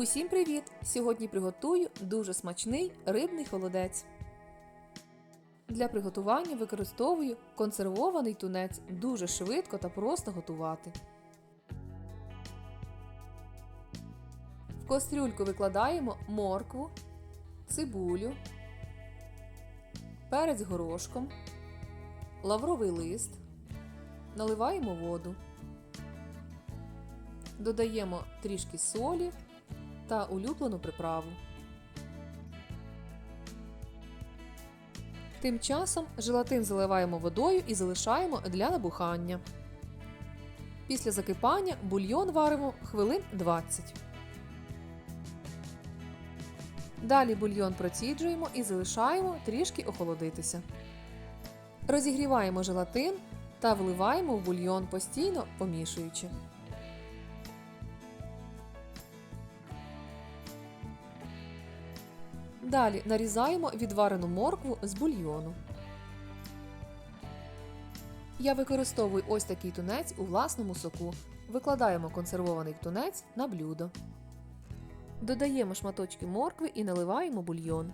Усім привіт! Сьогодні приготую дуже смачний рибний холодець. Для приготування використовую консервований тунець дуже швидко та просто готувати. В кастрюльку викладаємо моркву, цибулю, перець горошком, лавровий лист, наливаємо воду. Додаємо трішки солі та улюблену приправу. Тим часом желатин заливаємо водою і залишаємо для набухання. Після закипання бульйон варимо хвилин 20. Далі бульйон проціджуємо і залишаємо трішки охолодитися. Розігріваємо желатин та вливаємо в бульйон постійно помішуючи. Далі нарізаємо відварену моркву з бульйону. Я використовую ось такий тунець у власному соку. Викладаємо консервований тунець на блюдо. Додаємо шматочки моркви і наливаємо бульйон.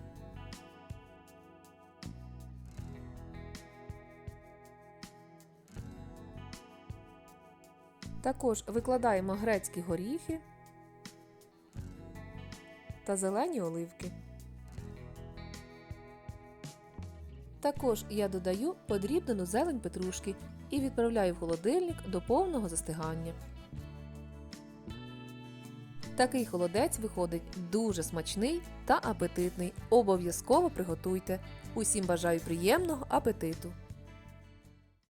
Також викладаємо грецькі горіхи та зелені оливки. Також я додаю подрібнену зелень петрушки і відправляю в холодильник до повного застигання. Такий холодець виходить дуже смачний та апетитний. Обов'язково приготуйте. Усім бажаю приємного апетиту!